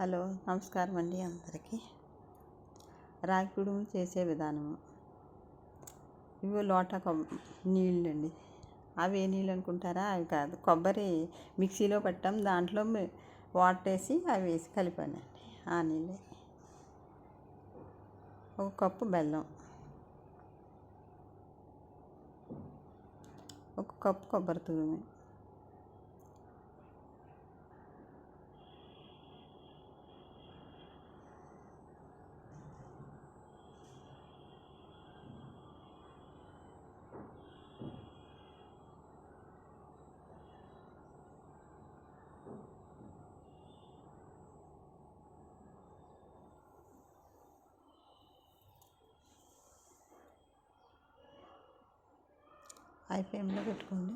Hello నమస్కారం అండి అందరికీ. రాగి కుడుము చేసే విధానము. ఇవి లోటా కొబ్ నీళ్ళు అండి అవి ఏ నీళ్ళు అనుకుంటారా? అవి కాదు. కొబ్బరి మిక్సీలో పెట్టాం దాంట్లో వాటర్ వేసి అవి వేసి కలిపానండి. ఆ నీళ్ళే. ఒక కప్పు బెల్లం. ఒక కప్పు కొబ్బరి తురుము. హై ఫ్లేమ్లో పెట్టుకోండి.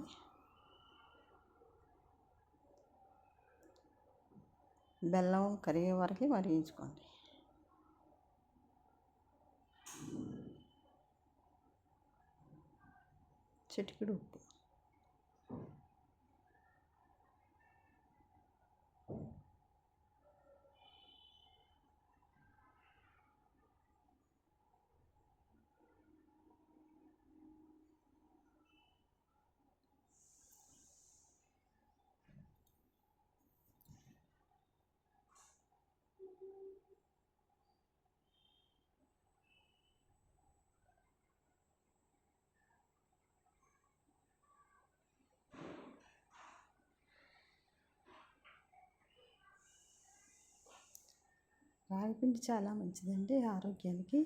బెల్లం కరిగే వరకు మరిగించుకోండి. చిటికెడు ఉప్పు. రాగిపిండి చాలా మంచిదండి ఆరోగ్యానికి.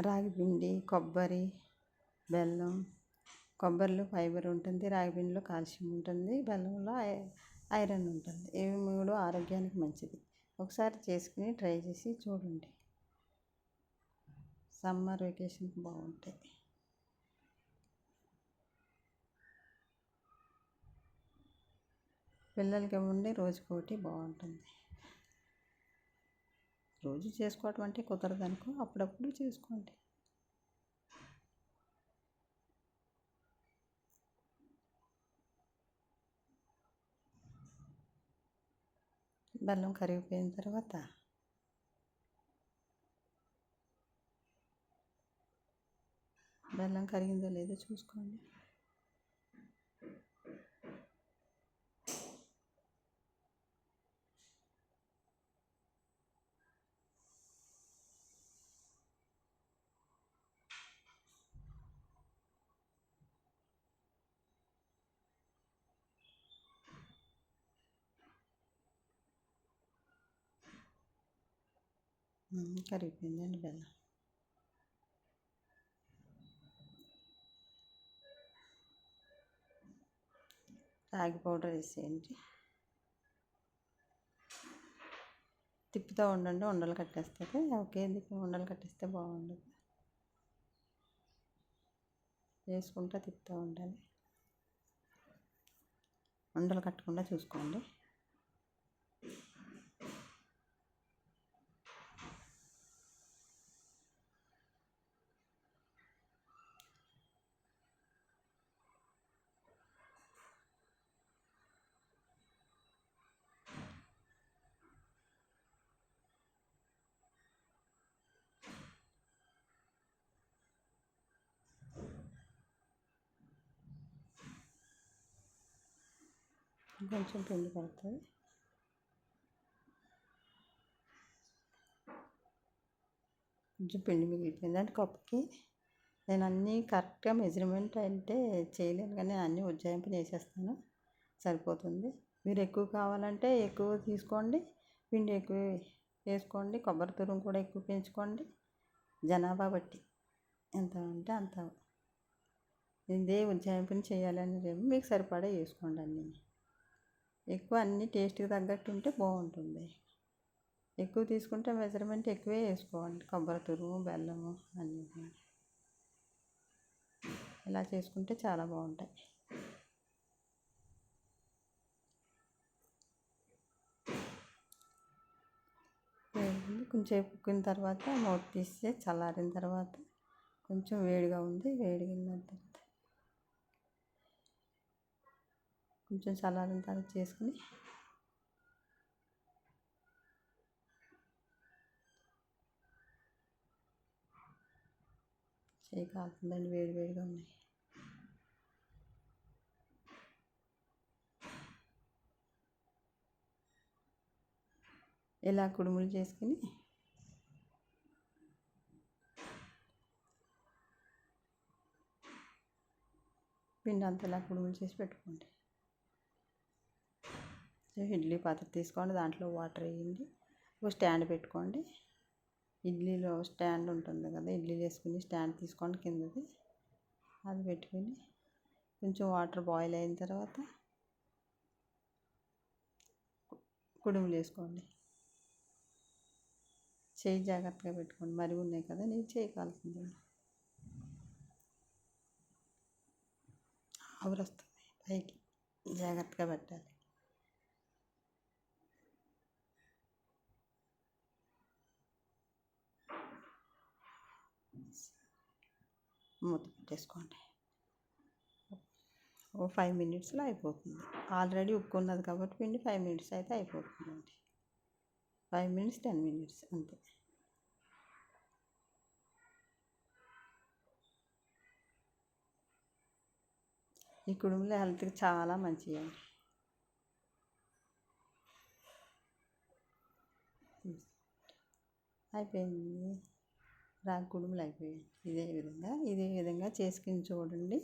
రాగిపిండి కొబ్బరి బెల్లం కొబ్బరిలో ఫైబర్ ఉంటుంది రాగిపిండిలో కాల్షియం ఉంటుంది బెల్లంలో ఐరన్ ఉంటుంది. ఇవి మూడు ఆరోగ్యానికి మంచిది. ఒకసారి చేసుకుని ట్రై చేసి చూడండి. సమ్మర్ వెకేషన్కి బాగుంటాయి. పిల్లలకి ఇవ్వండి రోజుకోటి బాగుంటుంది. రోజు చేసుకోవటం అంటే కుదరదు అనుకో అప్పుడప్పుడు చేసుకోండి. బెల్లం కరిగిపోయిన తర్వాత బెల్లం కరిగిందో లేదో చూసుకోండి. కరిగిపోయిందండి బెల్లం రాగి పౌడర్ వేసేయండి. తిప్పుతూ ఉండండి ఉండలు కట్టేస్తుంది. ఒకే దిక్కు ఉండలు కట్టేస్తే బాగుండదు. వేసుకుంటా తిప్పుతూ ఉండాలి. ఉండలు కట్టకుండా చూసుకోండి. కొంచెం పిండి పడుతుంది కొంచెం పిండి మిగిలిపోయింది. అంటే కప్పుకి నేను అన్నీ కరెక్ట్గా మెజర్మెంట్ అంటే చేయలేను కానీ నేను అన్నీ ఉజ్జాయింపు చేసేస్తాను. సరిపోతుంది. మీరు ఎక్కువ కావాలంటే ఎక్కువ తీసుకోండి. పిండి ఎక్కువ వేసుకోండి. కొబ్బరి తురుము కూడా ఎక్కువ పెంచుకోండి. జనాభా బట్టి. ఎంత అంటే అంత. ఇదే ఉజ్జాయింపుని చేయాలని మీకు సరిపడా వేసుకోండి అన్నీ. ఎక్కువ అన్ని టేస్ట్కి తగ్గట్టు ఉంటే బాగుంటుంది. ఎక్కువ తీసుకుంటే మెజర్మెంట్ ఎక్కువే వేసుకోవాలి. కొబ్బరి తురుము బెల్లము అన్నీ. ఇలా చేసుకుంటే చాలా బాగుంటాయి. కొంచెం ఉక్కిన తర్వాత మూత తీస్తే చల్లారిన తర్వాత కొంచెం వేడిగా ఉంది. వేడిగా తర్వాత కొంచెం చల్లారంతా చేసుకుని చేయి కాలుతుందండి వేడి వేడిగా ఉన్నాయి. ఇలా కుడుములు చేసుకుని పిండి అంతలా కుడుములు చేసి పెట్టుకోండి. ఇడ్లీ పాత్ర తీసుకోండి దాంట్లో వాటర్ వేయండి. ఒక స్టాండ్ పెట్టుకోండి. ఇడ్లీలో స్టాండ్ ఉంటుంది కదా ఇడ్లీలు వేసుకుని స్టాండ్ తీసుకోండి కిందది. అది పెట్టుకుని కొంచెం వాటర్ బాయిల్ అయిన తర్వాత కుడుములు వేసుకోండి. చేయి జాగ్రత్తగా పెట్టుకోండి. మరి ఉన్నాయి కదా నేను చేయి కాలుతుంది. ఆవిరి వస్తుంది. పైకి జాగ్రత్తగా పెట్టాలి. మూత పెట్టేసుకోండి. ఓ ఫైవ్ మినిట్స్లో అయిపోతుంది. ఆల్రెడీ ఉక్కు ఉన్నది కాబట్టి పిండి ఫైవ్ మినిట్స్ అయితే అయిపోతుందండి. ఫైవ్ మినిట్స్ టెన్ మినిట్స్ అంతే. ఈ కుడుములు హెల్త్కి చాలా మంచివి అండి అయిపోయింది. రాగి కుడుములు అయిపోయాయి ఇదే విధంగా ఇదే విధంగా చేసుకుని చూడండి.